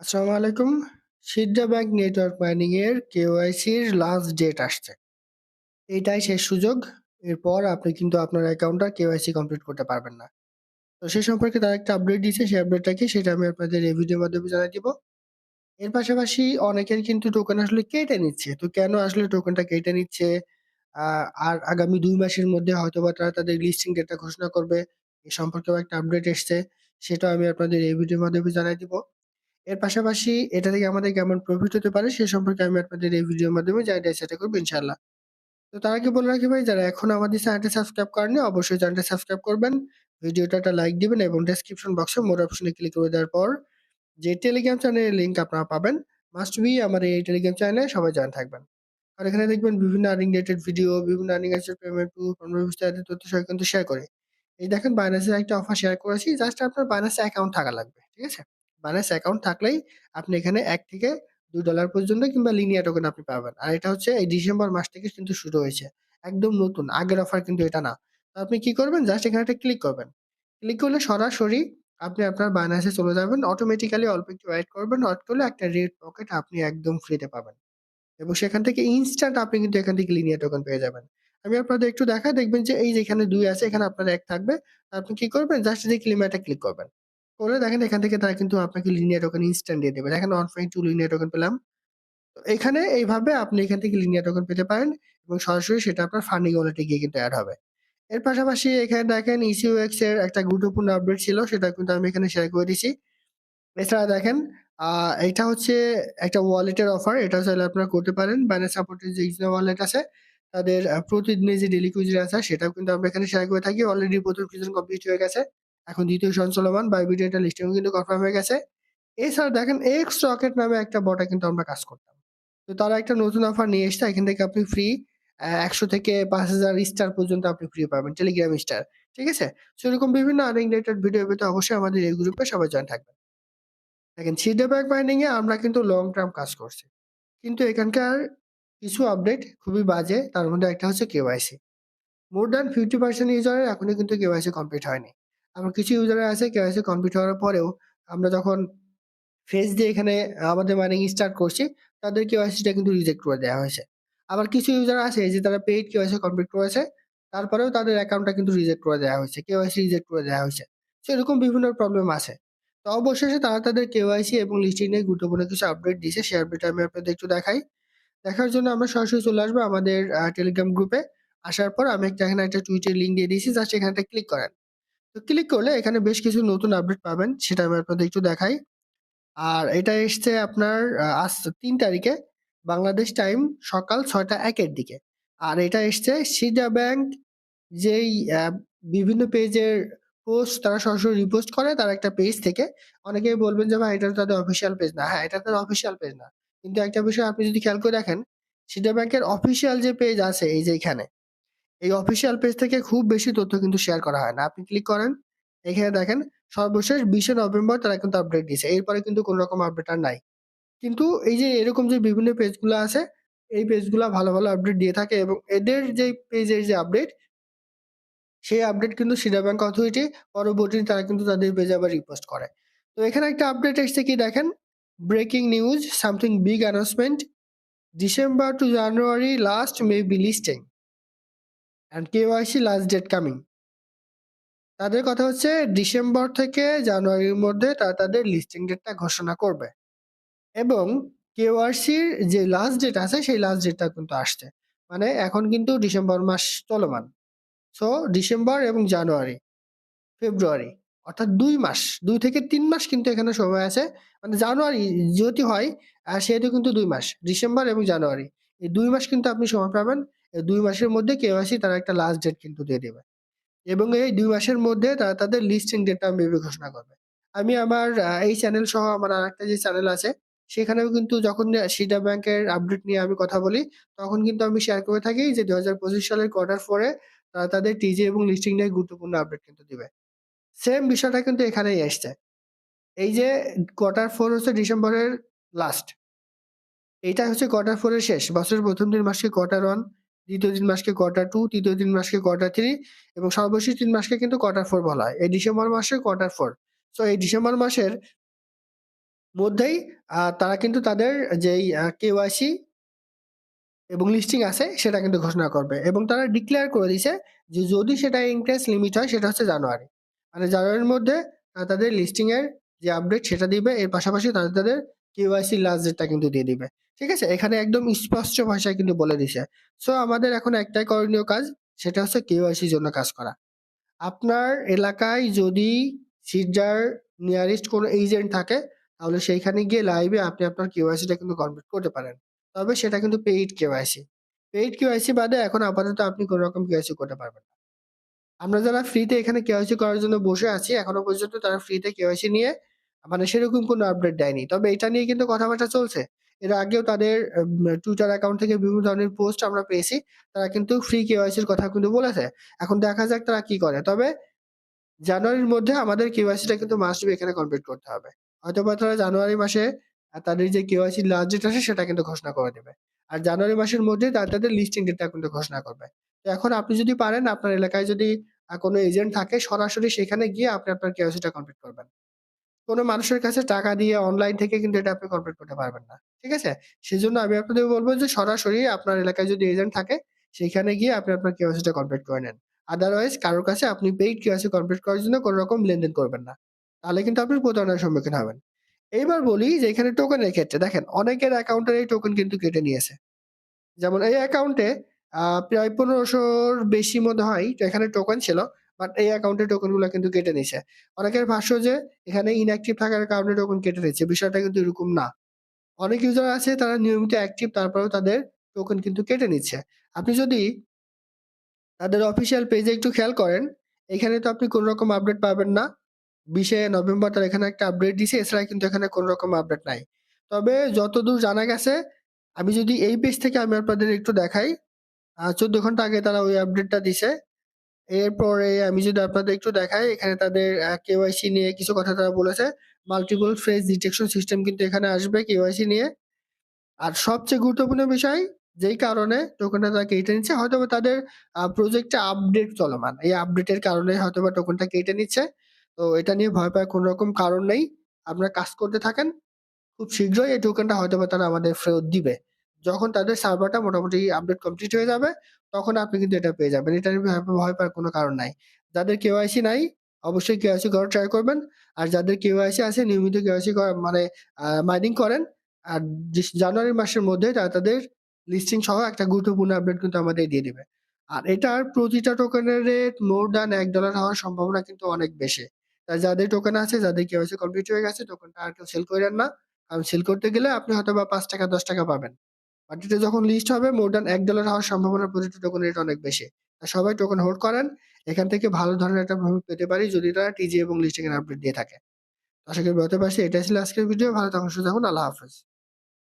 আসসালামু আলাইকুম। সিদ্ধা bank network mining এর কেওয়াইসির লাস্ট ডেট আসছে। এইটাই শেষ সুযোগ। এরপর আপনি কিন্তু আপনার অ্যাকাউন্টটা কেওয়াইসি কমপ্লিট করতে পারবেন না। তো সে সম্পর্কে তার একটা আপডেট দিয়েছে। সেই আপডেটটা কি সেটা আমি আপনাদের এই ভিডিওর মাধ্যমে জানাই দিব। এর পাশাপাশি অনেকের কিন্তু টোকেন আসলে কেটে নিচ্ছে। তো কেন আসলে টোকেনটা কেটে নিচ্ছে? আর আগামী দুই মাসের মধ্যে হয়তো বা তারা তাদের লিস্টিং ডেটটা ঘোষণা করবে। এ সম্পর্কেও একটা আপডেট এসছে। সেটাও আমি আপনাদের এই ভিডিওর মাধ্যমে জানাই দিব। এর পাশাপাশি এটা থেকে আমাদের কেমন প্রফিট হতে পারে সে সম্পর্কে আমি আপনাদের এই ভিডিওর মাধ্যমে জানানোর চেষ্টা করব ইনশাল্লাহ তো তার আগে বলে রাখি ভাই যারা এখন আমাদের চ্যানেলটি সাবস্ক্রাইব করেননি অবশ্যই চ্যানেলটি সাবস্ক্রাইব করবেন। ভিডিওটা একটা লাইক দিবেন এবং ডেসক্রিপশন বক্সে মোর অপশনে ক্লিক করে দেওয়ার পর যে টেলিগ্রাম চ্যানেলের লিঙ্ক আপনারা পাবেন মাস্ট বি আমার এই টেলিগ্রাম চ্যানেলে সবাই জয়েন থাকবেন। আর এখানে দেখবেন বিভিন্ন আর্নিং রিলেটেড ভিডিও, বিভিন্ন আর্নিং এর পেমেন্ট প্রুফ, বিস্তারিত তথ্য সহ কিন্তু শেয়ার করে এই দেখেন বাইন্যান্সের একটা অফার শেয়ার করেছি। জাস্ট আপনার বাইন্যান্সে অ্যাকাউন্ট থাকা লাগবে। ঠিক আছে? বাইন্যান্স অ্যাকাউন্ট থাকলেই আপনি এখানে এক থেকে $২ পর্যন্ত কিংবা লিনিয়ার টোকেন আপনি পাবেন। আর এটা হচ্ছে এই ডিসেম্বর মাস থেকে কিন্তু শুরু হয়েছে। একদম নতুন। আগের অফার কিন্তু এটা না। তো আপনি কি করবেন? জাস্ট এখানে একটা ক্লিক করবেন। ক্লিক করলে সরাসরি আপনি আপনার বাইন্যান্সে চলে যাবেন। অটোমেটিক্যালি অল্প একটু ওয়েট করবেন। ওয়েট করলে একটা রেড পকেট আপনি একদম ফ্রিতে পাবেন। এবং সেখান থেকে ইনস্ট্যান্ট আপনি কিন্তু এখান থেকে লিনিয়ার টোকেন পেয়ে যাবেন। আমি আপনাদের একটু দেখাই, দেখবেন যে এই যে এখানে ২ আছে, এখানে আপনার এক থাকবে। আপনি কি করবেন? জাস্ট যে ক্লেমারটা ক্লিক করবেন। করে দেখেন এখান থেকে তারা কিন্তু আপনাকে লিনিয়ার টোকেন ইনস্ট্যান্ট দিয়ে দেবে। দেখেন 1.2 লিনিয়ার টোকেন পেলাম। এখানে এইভাবে আপনি এখান থেকে লিনিয়ার টোকেন পেতে পারেন এবং সরাসরি সেটা আপনার ফান্ডিং ওয়ালেটে গিয়ে কিন্তু এড হবে। এর পাশাপাশি এখানে দেখেন ECUX এর একটা গুরুত্বপূর্ণ আপডেট ছিল, সেটা কিন্তু আমি এখানে শেয়ার করে দিছি। এছাড়া দেখেন এটা হচ্ছে একটা ওয়ালেটের অফার। এটা চাইলে আপনারা করতে পারেন। বাইন্যান্স সাপোর্টেড যে ইজনা ওয়ালেট আছে, তাদের প্রতিদিনের যে ডেইলি কুইজ আছে, সেটাও কিন্তু আমরা এখানে শেয়ার করে থাকি। অলরেডি ১ম সিজন কমপ্লিট হয়ে গেছে। এখন দ্বিতীয় সন চলমান। বাইবিট এটার লিস্টিংও কিন্তু কনফার্ম হয়ে গেছে। এছাড়া দেখেন এক্স রকেট নামে একটা বটে কিন্তু আমরা কাজ করতাম। তো তারা একটা নতুন অফার নিয়ে এসছে। এখান থেকে আপনি ফ্রি একশো থেকে পাঁচ হাজার স্টার পর্যন্ত আপনি ফ্রি পাবেন। Telegram star. ঠিক আছে? সেরকম বিভিন্ন আর্নিং রিলেটেড ভিডিও পেতে অবশ্যই আমাদের এই গ্রুপে সবাই জয়েন থাকবেন। দেখেন সিডা ব্যাংক এ আমরা কিন্তু লং টার্ম কাজ করছি। কিন্তু এখানকার কিছু আপডেট খুবই বাজে। তার মধ্যে একটা হচ্ছে কেওয়াইসি। মোর দ্যান 50% ইউজারের এখনও কিন্তু কেওয়াইসি কমপ্লিট হয়নি। আবার কিছু ইউজার আছে কেওয়াইসি কমপ্লিট হওয়ার পরেও আমরা যখন ফেস দিয়ে এখানে আমাদের মাইনিং স্টার্ট করছি, তাদের কেওয়াইসিটা কিন্তু রিজেক্ট করে দেওয়া হয়েছে। আবার কিছু ইউজার আছে যে তারা পেইড কেওয়াইসি কমপ্লিট করেছে। তারপরেও তাদের অ্যাকাউন্টটা কিন্তু রিজেক্ট করে দেওয়া হয়েছে। কেওয়াইসি রিজেক্ট করে দেওয়া হয়েছে। সো এরকম বিভিন্ন প্রবলেম আছে। তো অবশেষে তারা তাদের কেওয়াইসি এবং লিস্টিং নিয়ে গুরুত্বপূর্ণ কিছু আপডেট দিয়েছে। সেই আপডেটটা আমি আপনাদের একটু দেখাই। দেখার জন্য আমরা সরাসরি চলে আসব আমাদের টেলিগ্রাম গ্রুপে। আসার পর আমি একটা এখানে একটা টুইটের লিংক দিয়ে দিয়েছি। জাস্ট এখানে ক্লিক করেন। ক্লিক করলে এখানে বেশ কিছু নতুন আপডেট পাবেন। সেটা আমি আপনাদের একটু দেখাই। আর এটা এসছে আপনার আজ তিন তারিখে বাংলাদেশ টাইম সকাল ছয়টা একের দিকে। আর এটা এসছে সিডা ব্যাংক যেই বিভিন্ন পেজের পোস্ট তারা সরাসরি রিপোস্ট করে তার একটা পেজ থেকে। অনেকেই বলবেন যে ভাই এটা তাদের অফিসিয়াল পেজ না। হ্যাঁ, এটা তাদের অফিসিয়াল পেজ না। কিন্তু একটা বিষয় আপনি যদি খেয়াল করে দেখেন সিডা ব্যাংকের অফিসিয়াল যে পেজ আছে এই যে এখানে। এই অফিসিয়াল পেজ থেকে খুব বেশি তথ্য কিন্তু শেয়ার করা হয় না। আপনি ক্লিক করেন। এখানে দেখেন সর্বশেষ ২০শে নভেম্বর তারা কিন্তু আপডেট দিয়েছে। এরপরে কিন্তু কোনো রকম আপডেট আর নাই। কিন্তু এই যে এরকম যে বিভিন্ন পেজগুলো আছে এই পেজগুলো ভালো, ভালো আপডেট দিয়ে থাকে এবং এদের যে পেজের যে আপডেট সেই আপডেট কিন্তু সিডা ব্যাংক অথরিটি পরবর্তীতে তারা কিন্তু তাদের পেজে আবার রিপোস্ট করে। তো এখানে একটা আপডেট এসছে কি দেখেন breaking news something big announcement December to January last may be listing and KYC last date coming. তাদের কথা হচ্ছে ডিসেম্বর থেকে জানুয়ারির মধ্যে তারা তাদের লিস্টিং ডেটটা ঘোষণা করবে। এবং কেওয়াইসির যে লাস্ট ডেট আছে সেই লাস্ট ডেটটা কিন্তু আসছে। মানে এখন কিন্তু ডিসেম্বর মাস চলমান। সো ডিসেম্বর এবং জানুয়ারি, ফেব্রুয়ারি অর্থাৎ দুই মাস দুই থেকে তিন মাস কিন্তু এখানে সময় আছে। মানে জানুয়ারি যদি হয় আ সেহেতু কিন্তু দুই মাস। ডিসেম্বর এবং জানুয়ারি। এই দুই মাস কিন্তু আপনি সময় পাবেন। ২ মাসের মধ্যে কেওয়াইসি তারা একটা লাস্ট ডেট কিন্তু দিয়ে দেবে। এবং এই দুই মাসের মধ্যে তারা তাদের লিস্টিং ডেটটা মেবি ঘোষণা করবে। আমি আমার এই চ্যানেল সহ আমার আরেকটা যে চ্যানেল আছে সেখানেও কিন্তু যখন সিডা ব্যাংকের আপডেট নিয়ে আমি কথা বলি তখন কিন্তু আমি শেয়ার করে থাকি যে ২০২৫ সালের কোয়ার্টার ফোরে তারা তাদের টিজি এবং লিস্টিং নিয়ে গুরুত্বপূর্ণ আপডেট কিন্তু দিবে। সেম বিষয়টা কিন্তু এখানেই এসছে। এই যে কোয়ার্টার ফোর হচ্ছে ডিসেম্বরের লাস্ট। এইটা হচ্ছে কোয়ার্টার ফোরের শেষ। বছরের ১ম ৩ মাসে কোয়ার্টার 1, দ্বিতীয় ৩ মাসকে কোয়ার্টার টু তৃতীয় ৩ মাসকে কোয়ার্টার থ্রি এবং সর্বশেষ তিন মাসকে কিন্তু কোয়ার্টার ফোর বলা হয়। এই ডিসেম্বর মাসে কোয়ার্টার ফোর সো এই ডিসেম্বর মাসের মধ্যেই তারা কিন্তু তাদের যেই কেওয়াইসি এবং লিস্টিং আছে, সেটা কিন্তু ঘোষণা করবে এবং তারা ডিক্লেয়ার করে দিছে যে যদি সেটা ইন্টারেস্ট লিমিট হয়, সেটা হচ্ছে জানুয়ারি। মানে জানুয়ারির মধ্যে তারা তাদের লিস্টিং এর যে আপডেট সেটা দিবে। এর পাশাপাশি তাদের তাদের কেওয়াইসি লাস্ট ডেটটা কিন্তু দিয়ে দিবে। ঠিক আছে? এখানে একদম স্পষ্ট ভাষায় কিন্তু বলে দিছে। সো আমাদের এখন একটাই করণীয় কাজ, সেটা হচ্ছে কেওয়াইসির জন্য কাজ করা। আপনার এলাকায় যদি সিডার নিয়ারেস্ট কোনো এজেন্ট থাকে, তাহলে সেইখানে গিয়ে লাইভে আপনি আপনার কেওয়াইসিটা কিন্তু কমপ্লিট করতে পারেন। তবে সেটা কিন্তু পেইড কেওয়াইসি। পেইড কেওয়াইসি বাদে এখন আপাতত আপনি কোনো রকম কেওয়াইসি করতে পারবেন না। আমরা যারা ফ্রিতে এখানে কেওয়াইসি করার জন্য বসে আছি, এখনও পর্যন্ত তারা ফ্রিতে কেওয়াইসি নিয়ে মানে সেরকম কোনো আপডেট দেয়নি। তবে এটা নিয়ে কিন্তু কথাবার্তা চলছে। এর আগেও তাদের টুইটার অ্যাকাউন্ট থেকে বিভিন্ন ধরনের পোস্ট আমরা পেয়েছি। তারা কিন্তু ফ্রি কেওয়াইসির কথা কিন্তু বলেছে। এখন দেখা যাক তারা কি করে। তবে জানুয়ারির মধ্যে আমাদের কেওয়াইসিটা কিন্তু মাস্ট বি এখানে কমপ্লিট করতে হবে। হয়তোবা তারা জানুয়ারি মাসে তাদের যে কেওয়াইসি লাস্ট ডেট আছে, সেটা কিন্তু ঘোষণা করে দেবে। আর জানুয়ারি মাসের মধ্যে তারা তাদের লিস্টিং ডেটটা কিন্তু ঘোষণা করবে। তো এখন আপনি যদি পারেন, আপনার এলাকায় যদি কোনো এজেন্ট থাকে, সরাসরি সেখানে গিয়ে আপনি আপনার কেওয়াইসিটা কমপ্লিট করবেন। কোনো মানুষের কাছে টাকা দিয়ে অনলাইন থেকে কিন্তু এটা আপনি কমপ্লিট করতে পারবেন না। ঠিক আছে? সেজন্য আমি আপনাদের বলব যে সরাসরি আপনার এলাকায় যদি এজেন্ট থাকে, সেখানে গিয়ে আপনি আপনার কেওয়াইসিটা কমপ্লিট করে নেন। আদারওয়াইজ কারোর কাছে আপনি পেইড কেওয়াইসি কমপ্লিট করার জন্য কোন রকম লেনদেন করবেন না। তাহলে কিন্তু আপনি প্রতারণার সম্মুখীন হবেন। এইবার বলি যে এখানে টোকেনের ক্ষেত্রে দেখেন, অনেকের অ্যাকাউন্টের এই টোকেন কিন্তু কেটে নিয়েছে। যেমন এই অ্যাকাউন্টে প্রায় পনেরোশোর বেশি মনে হয়, তো এখানে টোকেন ছিল। বাট এই অ্যাকাউন্টের টোকেনগুলা কিন্তু কেটে নিছে। অনেকের ভাষ্য যে এখানে ইনঅ্যাক্টিভ থাকার কারণে টোকেন কেটে নিচ্ছে। বিষয়টা কিন্তু এরকম না। অনেক ইউজার আছে তারা নিয়মিত অ্যাক্টিভ তারপরেও তাদের টোকেন কিন্তু কেটে নিচ্ছে। আপনি যদি তাদের অফিসিয়াল পেজে একটু খেয়াল করেন, এখানে তো আপনি কোন রকম আপডেট পাবেন না। বিশে নভেম্বর তার এখানে একটা আপডেট দিছে। এছাড়া কিন্তু এখানে কোন রকম আপডেট নাই। তবে যতদূর জানা গেছে আমি যদি এই পেজ থেকে আমি আপনাদের একটু দেখাই, ১৪ ঘণ্টা আগে তারা ওই আপডেটটা দিছে। এরপরে আমি যদি আপনাদের একটু দেখাই, এখানে তাদের কেওয়াইসি নিয়ে কিছু কথা তারা বলেছে। মাল্টিপল ফেস ডিটেকশন সিস্টেম কিন্তু এখানে আসবে কেওয়াইসি নিয়ে। আর সবচেয়ে গুরুত্বপূর্ণ বিষয়, যেই কারণে টোকেনটা তারা কেটে নিচ্ছে, হয়তোবা তাদের আ প্রজেক্টে আপডেট চলমান। এই আপডেটের কারণে হয়তোবা টোকেনটা কেটে নিচ্ছে। তো এটা নিয়ে ভয় পাওয়ার কোনো রকম কারণ নেই। আপনারা কাজ করতে থাকেন। খুব শীঘ্রই এই টোকেনটা হয়তোবা তারা আমাদের ফেরত দিবে। যখন তাদের সার্ভারটা মোটামুটি আপডেট কমপ্লিট হয়ে যাবে তখন আপনি কিন্তু এটা পেয়ে যাবেন। এটা ভয় পাওয়ার কোনো কারণ নাই। যাদের কেওয়াইসি নাই অবশ্যই কেওয়াইসি করার ট্রাই করবেন। আর যাদের কেওয়াইসি আছে নিয়মিত কেওয়াইসি মানে মাইনিং করেন। আর জানুয়ারি মাসের মধ্যে তারা তাদের লিস্টিং সহ একটা গুরুত্বপূর্ণ আপডেট কিন্তু আমাদের দিয়ে দিবে। আর এটার প্রতিটা টোকেনের রেট মোর দ্যান এক ডলার হওয়ার সম্ভাবনা কিন্তু অনেক বেশি। তাই যাদের টোকেন আছে, যাদের কেওয়াইসি কমপ্লিট হয়ে গেছে টোকেনটা আর কেউ সেল করেন না। কারণ সেল করতে গেলে আপনি হয়তোবা ৳৫ ৳১০ পাবেন। এটা যখন লিস্ট হবে মোর দ্যান এক ডলার হওয়ার সম্ভাবনা প্রতিটি টোকেনের রেট অনেক বেশি। সবাই টোকেন হোল্ড করেন। এখান থেকে ভালো ধরনের একটা প্রফিট পেতে পারি যদি তারা টিজি এবং লিস্টিং এর আপডেট দিয়ে থাকে। আশা করি বলতে পারছি এটাই ছিল আজকের ভিডিও। ভালো থাকুন, সুস্থ থাকুন। আল্লাহ হাফেজ।